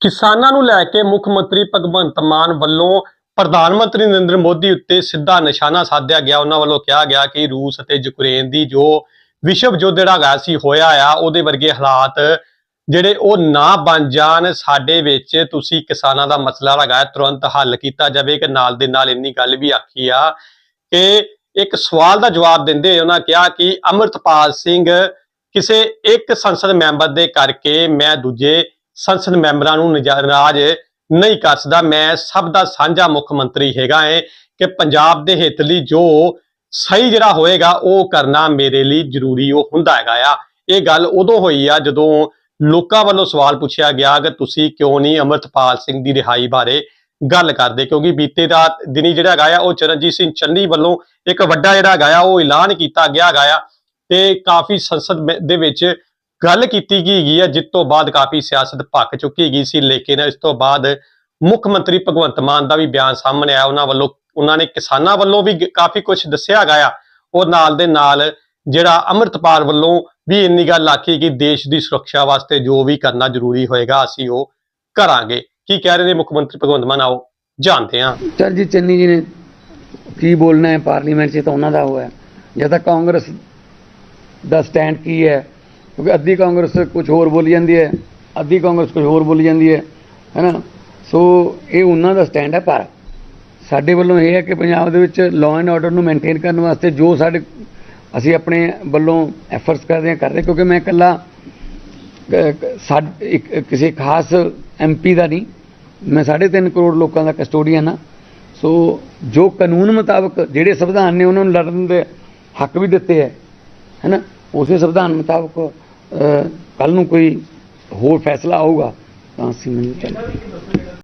ਕਿਸਾਨਾਂ ਨੂੰ ਲੈ ਕੇ ਮੁੱਖ ਮੰਤਰੀ ਭਗਵੰਤ ਮਾਨ ਵੱਲੋਂ ਪ੍ਰਧਾਨ ਮੰਤਰੀ ਨਰਿੰਦਰ ਮੋਦੀ ਉੱਤੇ ਸਿੱਧਾ ਨਿਸ਼ਾਨਾ ਸਾਧਿਆ ਗਿਆ। ਉਹਨਾਂ ਵੱਲੋਂ ਕਿਹਾ ਗਿਆ ਕਿ ਰੂਸ ਅਤੇ ਯੂਕਰੇਨ ਦੀ ਜੋ ਵਿਸ਼ਵ ਯੁੱਧ ਜਿਹੜਾ ਹੈਗਾ ਸੀ ਹੋਇਆ ਆ, ਉਹਦੇ ਵਰਗੇ ਹਾਲਾਤ ਜਿਹੜੇ ਉਹ ਨਾ ਬਣ ਜਾਣ, ਸਾਡੇ ਵਿੱਚ ਤੁਸੀਂ ਕਿਸਾਨਾਂ ਦਾ ਮਸਲਾ ਹੈਗਾ ਤੁਰੰਤ ਹੱਲ ਕੀਤਾ ਜਾਵੇ ਕਿ ਨਾਲ ਦੇ ਨਾਲ ਇੰਨੀ ਗੱਲ ਵੀ ਆਖੀ ਆ ਕਿ ਇੱਕ ਸਵਾਲ ਦਾ ਜਵਾਬ ਦਿੰਦੇ ਉਹਨਾਂ ਕਿਹਾ ਕਿ ਅਮਰਤਪਾਲ ਸਿੰਘ ਕਿਸੇ ਇੱਕ ਸੰਸਦ ਮੈਂਬਰ ਦੇ ਕਰਕੇ ਮੈਂ ਦੂਜੇ ਸੰਸਦ ਮੈਂਬਰਾਂ ਨੂੰ ਨਜਾ- ਨਾਰਾਜ਼ ਨਹੀਂ ਕਰ ਸਕਦਾ। ਮੈਂ ਸਭ ਦਾ ਸਾਂਝਾ ਮੁੱਖ ਮੰਤਰੀ ਹੈਗਾ ਏ ਕਿ ਪੰਜਾਬ ਦੇ ਹਿੱਤ ਲਈ ਜੋ ਸਹੀ ਜਿਹੜਾ ਹੋਏਗਾ, ਉਹ ਕਰਨਾ ਮੇਰੇ ਲਈ ਜ਼ਰੂਰੀ ਉਹ ਹੁੰਦਾ ਹੈਗਾ ਆ। ਇਹ ਗੱਲ ਉਦੋਂ ਹੋਈ ਆ ਜਦੋਂ ਲੋਕਾਂ ਵੱਲੋਂ ਸਵਾਲ ਪੁੱਛਿਆ ਗਿਆ ਕਿ ਤੁਸੀਂ ਕਿਉਂ ਨਹੀਂ ਅਮਰਤਪਾਲ ਸਿੰਘ ਦੀ ਰਿਹਾਈ ਬਾਰੇ ਗੱਲ ਕਰਦੇ, ਕਿਉਂਕਿ ਬੀਤੇ ਦਾ ਦਿਨੀ ਜਿਹੜਾ ਹੈਗਾ ਆ, ਉਹ ਚਰਨਜੀਤ ਸਿੰਘ ਚੰਨੀ ਵੱਲੋਂ ਇੱਕ ਵੱਡਾ ਜਿਹੜਾ ਹੈਗਾ ਆ, ਉਹ ਐਲਾਨ ਕੀਤਾ ਗਿਆ ਹੈਗਾ ਆ ਤੇ ਕਾਫੀ ਸੰਸਦ ਦੇ ਵਿੱਚ ਗੱਲ ਕੀਤੀ ਗਈ ਹੈਗੀ ਆ ਜਿਸ ਤੋਂ ਬਾਅਦ ਕਾਫੀ ਸਿਆਸਤ ਭੱਕ ਚੁੱਕੀ ਗਈ ਸੀ, ਲੇਕਿਨ ਇਸ ਤੋਂ ਬਾਅਦ ਮੁੱਖ ਮੰਤਰੀ ਭਗਵੰਤ ਮਾਨ ਦਾ ਵੀ ਬਿਆਨ ਸਾਹਮਣੇ ਆਇਆ। ਉਹਨਾਂ ਵੱਲੋਂ, ਉਹਨਾਂ ਨੇ ਕਿਸਾਨਾਂ ਵੱਲੋਂ ਵੀ ਕਾਫੀ ਕੁਝ ਦੱਸਿਆ ਗਿਆ ਉਹ ਨਾਲ ਦੇ ਨਾਲ ਜਿਹੜਾ ਅੰਮ੍ਰਿਤਪਾਲ ਵੱਲੋਂ ਵੀ ਇੰਨੀ ਗੱਲ ਆਖੀ ਕਿ ਦੇਸ਼ ਦੀ ਸੁਰੱਖਿਆ ਵਾਸਤੇ ਜੋ ਵੀ ਕਰਨਾ ਜ਼ਰੂਰੀ ਹੋਏਗਾ, ਅਸੀਂ ਉਹ ਕਰਾਂਗੇ। ਕੀ ਕਹਿ ਰਹੇ ਨੇ ਮੁੱਖ ਮੰਤਰੀ ਭਗਵੰਤ ਮਾਨ? ਆਓ, ਜਾਣਦੇ ਹਾਂ। ਚਲ ਜੀ, ਚੰਨੀ ਜੀ ਨੇ ਕੀ ਬੋਲਣਾ ਹੈ? ਪਾਰਲੀਮੈਂਟ 'ਚ ਤਾਂ ਉਹਨਾਂ ਦਾ ਹੋਇਆ ਜਦ ਤੱਕ ਕਾਂਗਰਸ ਦਾ ਸਟੈਂਡ ਕੀ ਹੈ ਕਿਉਂਕਿ ਅੱਧੀ ਕਾਂਗਰਸ ਕੁਝ ਹੋਰ ਬੋਲੀ ਜਾਂਦੀ ਹੈ, ਅੱਧੀ ਕਾਂਗਰਸ ਕੁਝ ਹੋਰ ਬੋਲੀ ਜਾਂਦੀ ਹੈ ਹੈਨਾ ਸੋ ਇਹ ਉਹਨਾਂ ਦਾ ਸਟੈਂਡ ਹੈ ਪਰ ਸਾਡੇ ਵੱਲੋਂ ਇਹ ਹੈ ਕਿ ਪੰਜਾਬ ਦੇ ਵਿੱਚ ਲਾਅ ਐਂਡ ਆਰਡਰ ਨੂੰ ਮੇਨਟੇਨ ਕਰਨ ਵਾਸਤੇ ਜੋ ਸਾਡੇ, ਅਸੀਂ ਆਪਣੇ ਵੱਲੋਂ ਐਫਰਟਸ ਕਰਦੇ ਹਾਂ, ਕਰ ਰਹੇ ਕਿਉਂਕਿ ਮੈਂ ਇਕੱਲਾ ਕ- ਇੱਕ ਕਿਸੇ ਖਾਸ ਐਮਪੀ ਦਾ ਨਹੀਂ, ਮੈਂ 3.5 ਕਰੋੜ ਲੋਕਾਂ ਦਾ ਕਸਟੋਡੀਅਨ ਹਾਂ। ਸੋ ਜੋ ਕਾਨੂੰਨ ਮੁਤਾਬਕ ਜਿਹੜੇ ਸੰਵਿਧਾਨ ਨੇ ਉਹਨਾਂ ਨੂੰ ਲੜਨ ਦੇ ਹੱਕ ਵੀ ਦਿੱਤੇ ਹੈ ਹੈਨਾ ਉਸੇ ਸੰਵਿਧਾਨ ਮੁਤਾਬਕ ਕੱਲ ਨੂੰ ਕੋਈ ਹੋਰ ਫੈਸਲਾ ਆਊਗਾ ਤਾਂ ਅਸੀਂ ਮੈਨੂੰ ਚੱਲ